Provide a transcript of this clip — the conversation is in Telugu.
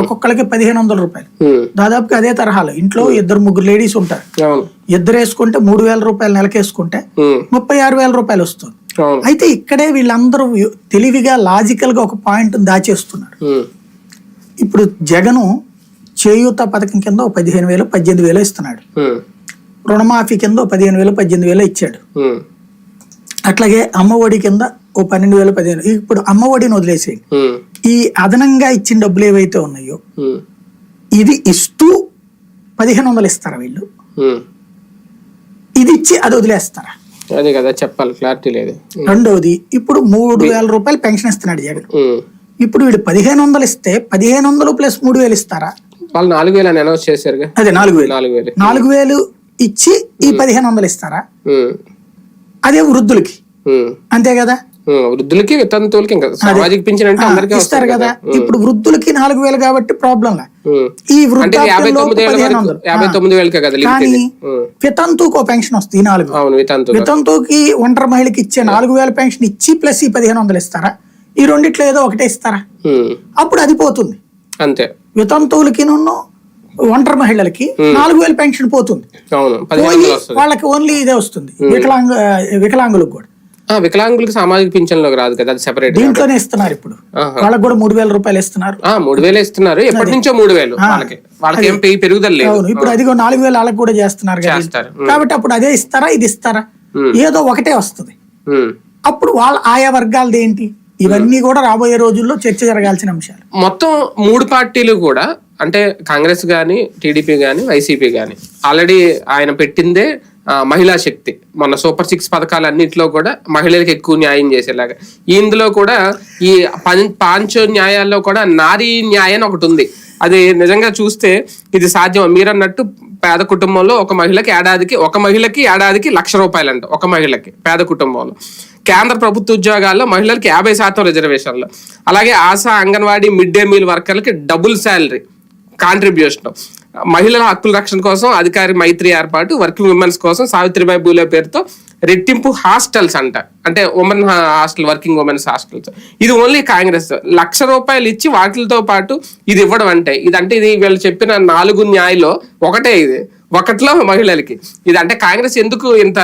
ఒక్కొక్కరికి పదిహేను వందల రూపాయలు. దాదాపుగా అదే తరహాలో. ఇంట్లో ఇద్దరు ముగ్గురు లేడీస్ ఉంటారు. ఇద్దరు వేసుకుంటే మూడు వేల రూపాయలు నెలకేసుకుంటే ముప్పై ఆరు వేల రూపాయలు వస్తుంది. అయితే ఇక్కడే వీళ్ళందరూ తెలివిగా లాజికల్గా ఒక పాయింట్ దాచేస్తున్నారు. ఇప్పుడు జగను చేయూత పథకం కింద పదిహేను వేలు పద్దెనిమిది వేలు ఇస్తున్నాడు. రుణమాఫీ కింద పదిహేను వేలు పద్దెనిమిది వేలు ఇచ్చాడు. అట్లాగే అమ్మఒడి కింద ఓ పన్నెండు వేలు పదిహేను ఇప్పుడు అమ్మఒడిని వదిలేసేయండి. ఈ అదనంగా ఇచ్చిన డబ్బులు ఏవైతే ఉన్నాయో ఇది ఇస్తూ పదిహేను వందలు ఇస్తారా వీళ్ళు. ఇది ఇచ్చి అది వదిలేస్తారా? అదే కదా చెప్పాలి క్లారిటీ లేదు. రెండవది ఇప్పుడు మూడు వేల రూపాయలు పెన్షన్ ఇస్తున్నాడు జగన్. ఇప్పుడు వీడు పదిహేను వందలు ఇస్తే పదిహేను వందలు ప్లస్ మూడు వేలు ఇస్తారా? వాళ్ళు నాలుగు వేలు అని అనౌన్స్ చేశారుగా అదే నాలుగు వేలు. నాలుగు వేలు. నాలుగు వేలు ఇచ్చి ఈ పదిహేను వందలు ఇస్తారా? అదే వృద్ధులకి. అంతే కదా. వృద్ధులకి వితంతువులకి ఇంకా సామాజిక పింఛన్ అంటే అందరికీ ఇస్తారు కదా. ఇప్పుడు వృద్ధులకి నాలుగు వేలు కాబట్టి ప్రాబ్లం. ఈ యాభై తొమ్మిది వేలకే కదా కానీ. వితంతుకు పెన్షన్ వస్తుంది ఈ నాలుగు వితంతుకి ఒంటరి మహిళకి ఇచ్చే నాలుగు వేల పెన్షన్ ఇచ్చి ప్లస్ ఈ పదిహేను వందలు ఇస్తారా? ఈ రెండిట్లో ఏదో ఒకటే ఇస్తారా. అప్పుడు అది పోతుంది. అంతే. వితంతువులకి ఒంటరి మహిళలకి నాలుగు వేల పెన్షన్ పోతుంది. వాళ్ళకి ఓన్లీ ఇదే వస్తుంది. వికలాంగ వికలాంగులకు కూడా. వికలాంగులకి సామాజిక పింఛన్లోకి రాదు కదా అది సెపరేట్ దీంట్లోనే ఇస్తున్నారు ఇప్పుడు. వాళ్ళకి కూడా మూడు వేల రూపాయలు ఇస్తున్నారు. మూడు వేలు ఇస్తున్నారు. ఎప్పటి నుంచో మూడు వేలు వాళ్ళకి. వాళ్ళకి ఏం పె- పెరుగుదల లేదు. ఇప్పుడు అదిగో నాలుగు వేలు వాళ్ళకి కూడా చేస్తున్నారు కాబట్టి అప్పుడు అదే ఇస్తారా ఇది ఇస్తారా? ఏదో ఒకటే వస్తుంది. అప్పుడు వాళ్ళ ఆయా వర్గాలది ఏంటి? ఇవన్నీ కూడా రాబోయే రోజుల్లో చర్చ జరగాల్సిన అంశాలు. మొత్తం మూడు పార్టీలు కూడా అంటే కాంగ్రెస్ గాని టీడీపీ గాని వైసీపీ గాని ఆల్రెడీ ఆయన పెట్టిందే మహిళా శక్తి. మొన్న సూపర్ సిక్స్ పథకాలన్నింటిలో కూడా మహిళలకు ఎక్కువ న్యాయం చేసేలాగా. ఇందులో కూడా ఈ పాంచో న్యాయాల్లో కూడా నారీ న్యాయం అని ఒకటి ఉంది. అది నిజంగా చూస్తే ఇది సాధ్యం మీరన్నట్టు పేద కుటుంబంలో ఒక మహిళకి ఏడాదికి ఒక మహిళకి ఏడాదికి లక్ష రూపాయలు అంట ఒక మహిళకి పేద కుటుంబంలో. కేంద్ర ప్రభుత్వ ఉద్యోగాల్లో మహిళలకి యాభై శాతం రిజర్వేషన్లు. అలాగే Asha anganwadi mid day meal వర్కర్లకి double salary contribution. మహిళల హక్కుల రక్షణ కోసం అధికారి మైత్రి ఏర్పాటు వర్కింగ్ ఉమెన్స్ కోసం సావిత్రిబాయి పూలే పేరుతో రెట్టింపు హాస్టల్స్ అంట. అంటే women hostel working women's hostels. ఇది ఓన్లీ కాంగ్రెస్. లక్ష రూపాయలు ఇచ్చి వాటితో పాటు ఇది ఇవ్వడం అంటే ఇది అంటే ఇది వీళ్ళు చెప్పిన నాలుగు న్యాయలో ఒకటే ఇది. ఒకటిలో మహిళలకి. ఇది అంటే కాంగ్రెస్ ఎందుకు ఇంత